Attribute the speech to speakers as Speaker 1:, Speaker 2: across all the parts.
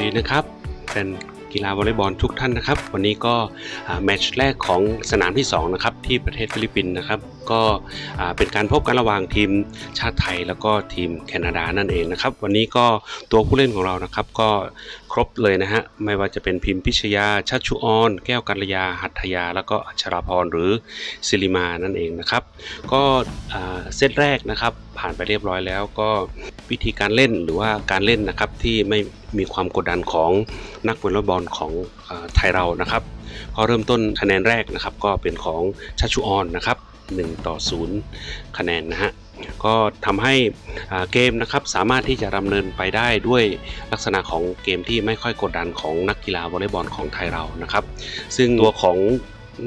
Speaker 1: ดีนะครับเป็นกีฬาวอลเลย์บอลทุกท่านนะครับ วันนี้ก็แมตช์แรกของสนามที่2นะครับที่ประเทศฟิลิปปินส์นะครับ ก็เป็นการพบกันระหว่างทีมชาติไทยแล้วก็ทีมแคนาดานั่นเองนะครับ วันนี้ก็ตัวผู้เล่นของเรานะครับ ก็ รบเลยนะฮะ ไม่ว่าจะเป็นพิมพิชยาชัชชุออน แก้วกัลยา หัตถยา แล้วก็อัชราพรหรือศิริมานั่นเองนะครับ ก็เซตแรกนะครับ ผ่านไปเรียบร้อยแล้วก็วิธีการเล่นหรือว่าการเล่นนะครับที่ไม่มีความกดดันของนักวอลเลย์บอลของอไทยเรานะครับก็เริ่มต้นคะแนนแรกนะครับก็เป็นของชัชชุออนนะครับ1ต่อ0คะแนนนะฮะ ก็ทำให้เกมนะครับสามารถที่จะดำเนินไปได้ด้วยลักษณะของเกมที่ไม่ค่อยกดดันของนักกีฬาวอลเลย์บอลของไทยเรานะครับ ซึ่งตัวของ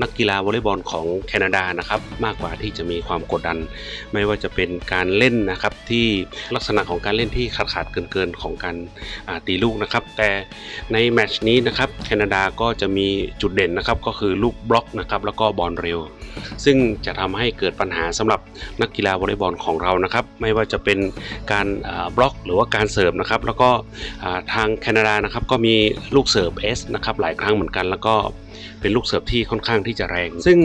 Speaker 1: นักกีฬาวอลเลย์บอลของแคนาดานะครับมากกว่าที่จะมีความกดดัน ไม่ว่าจะเป็นการเล่นนะครับที่ลักษณะของการเล่นที่ขาดขาดเกินเกินๆของการตีลูกนะครับ แต่ในแมตช์นี้นะครับแคนาดาก็จะมีจุดเด่นนะครับก็คือลูกบล็อกนะครับแล้วก็บอลเร็ว ซึ่งจะทำให้เกิดปัญหาสำหรับนักกีฬาวอลเลย์บอลของเรานะครับ ไม่ว่าจะเป็นการบล็อกหรือว่าการเสิร์ฟนะครับ แล้วก็ทางแคนาดานะครับก็มีลูกเสิร์ฟเอสนะครับหลายครั้งเหมือนกัน แล้วก็เป็นลูกเสิร์ฟที่ค่อนข้างที่จะแรง ซึ่ง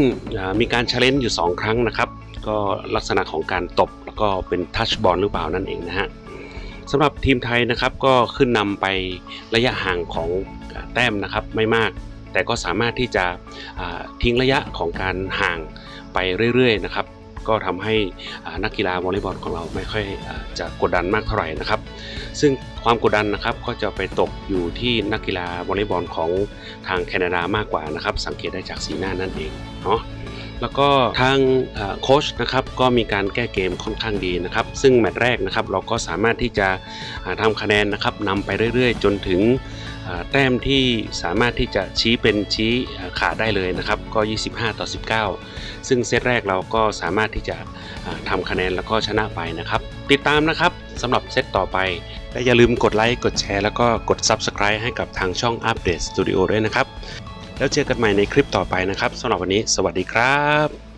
Speaker 1: มีการเชลเลนอยู่ 2 ครั้งนะครับ ก็ลักษณะของการตบ แล้วก็เป็นทัชบอลหรือเปล่านั่นเองนะฮะสำหรับทีมไทยนะครับก็ขึ้นนำไประยะห่างของแต้มนะครับไม่มาก แต่ก็สามารถที่จะทิ้งระยะของการห่างไปเรื่อยๆนะครับ ก็ทำให้นักกีฬาวอลเลย์บอลของเราไม่ค่อยจะกดดันมากเท่าไหร่นะครับ ซึ่งความกดดันนะครับก็จะไปตกอยู่ที่นักกีฬาวอลเลย์บอลของทางแคนาดามากกว่านะครับ สังเกตได้จากสีหน้านั่นเองเนาะแล้วก็ทางโค้ชนะครับก็มีการแก้เกมค่อนข้างดีนะครับ ซึ่งแมตช์แรกนะครับเราก็สามารถที่จะอ่าทำคะแนนนะครับนำไปเรื่อยๆ จนถึง แต้มที่สามารถที่จะชี้เป็นชี้ขาดได้เลยนะครับ ก็ 25 ต่อ 19 ซึ่งเซตแรกเราก็สามารถที่จะอ่าทำคะแนนแล้วก็ชนะไปนะครับ ติดตามนะครับสำหรับเซตต่อไป และอย่าลืมกดไลค์ กดแชร์ แล้วก็กด Subscribe ให้กับทางช่อง Update Studio ด้วยนะครับ แล้วเจอกันใหม่ในคลิปต่อไปนะครับสำหรับวันนี้ สวัสดีครับ